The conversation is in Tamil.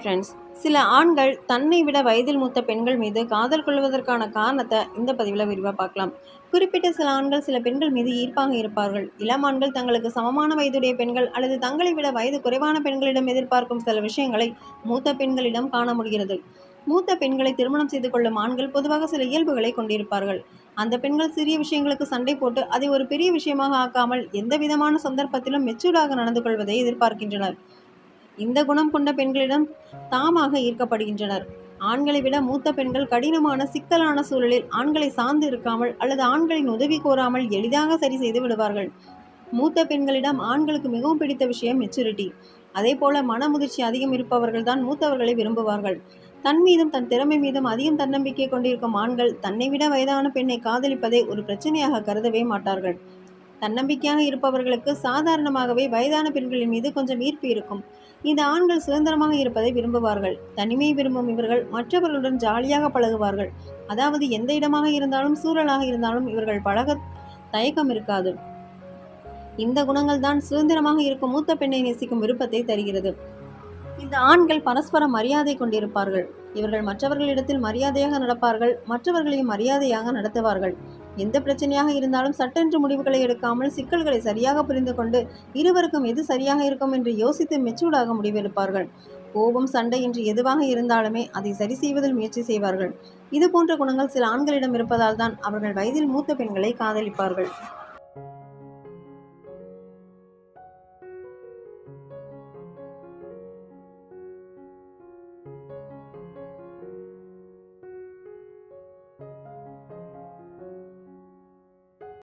ஹாய் ஃப்ரெண்ட்ஸ் சில ஆண்கள் தன்னை விட வயதில் மூத்த பெண்கள் மீது காதல் கொள்வதற்கான காரணத்தை இந்த பதிவில் விரிவாக பார்க்கலாம். குறிப்பிட்ட சில ஆண்கள் சில பெண்கள் மீது ஈர்ப்பாக இருப்பார்கள். இளம் ஆண்கள் தங்களுக்கு சமமான வயதுடைய பெண்கள் அல்லது தங்களை விட வயது குறைவான பெண்களிடம் எதிர்பார்க்கும் சில விஷயங்களை மூத்த பெண்களிடம் காண முடிகிறது. மூத்த பெண்களை திருமணம் செய்து கொள்ளும் ஆண்கள் பொதுவாக சில இயல்புகளை கொண்டிருப்பார்கள். அந்த பெண்கள் சிறிய விஷயங்களுக்கு சண்டை போட்டு அதை ஒரு பெரிய விஷயமாக ஆக்காமல் எந்த விதமான சந்தர்ப்பத்திலும் மெச்சூர்டாக நடந்து கொள்வதை எதிர்பார்க்கின்றனர். இந்த குணம் கொண்ட பெண்களிடம் தாமாக ஈர்க்கப்படுகின்றனர். ஆண்களை விட மூத்த பெண்கள் கடினமான சிக்கலான சூழலில் ஆண்களை சார்ந்து இருக்காமல் அல்லது ஆண்களின் உதவி கோராமல் எளிதாக சரி செய்து விடுவார்கள். மூத்த பெண்களிடம் ஆண்களுக்கு மிகவும் பிடித்த விஷயம் மெச்சூரிட்டி அதே போல மனமுதிர்ச்சி அதிகம் இருப்பவர்கள் தான் மூத்தவர்களை விரும்புவார்கள். தன் மீதும் தன் திறமை மீதும் அதிகம் தன்னம்பிக்கை கொண்டிருக்கும் ஆண்கள் தன்னை விட வயதான பெண்ணை காதலிப்பதை ஒரு பிரச்சனையாக கருதவே மாட்டார்கள். தன்னம்பிக்கையாக இருப்பவர்களுக்கு சாதாரணமாகவே வயதான பெண்களின் மீது கொஞ்சம் ஈர்ப்பு இருக்கும். இந்த ஆண்கள் சுதந்திரமாக இருப்பதை விரும்புவார்கள். தனிமையை விரும்பும் இவர்கள் மற்றவர்களுடன் ஜாலியாக பழகுவார்கள். அதாவது எந்த இடமாக இருந்தாலும் சூழலாக இருந்தாலும் இவர்கள் பழக தயக்கம் இருக்காது. இந்த குணங்கள் தான் சுதந்திரமாக இருக்கும் மூத்த பெண்ணை நேசிக்கும் விருப்பத்தை தருகிறது. இந்த ஆண்கள் பரஸ்பர மரியாதை கொண்டிருப்பார்கள். இவர்கள் மற்றவர்களிடத்தில் மரியாதையாக நடப்பார்கள் மற்றவர்களையும் மரியாதையாக நடத்துவார்கள். எந்த பிரச்சனையாக இருந்தாலும் சட்டென்று முடிவுகளை எடுக்காமல் சிக்கல்களை சரியாக புரிந்து கொண்டு இருவருக்கும் எது சரியாக இருக்கும் என்று யோசித்து மெச்சூர்டாக முடிவெடுப்பார்கள். கோபம் சண்டை என்று எதுவாக இருந்தாலுமே அதை சரி செய்வதில் முயற்சி செய்வார்கள். இது போன்ற குணங்கள் சில ஆண்களிடம் இருப்பதால் தான் அவர்கள் வயதில் மூத்த பெண்களை காதலிப்பார்கள்.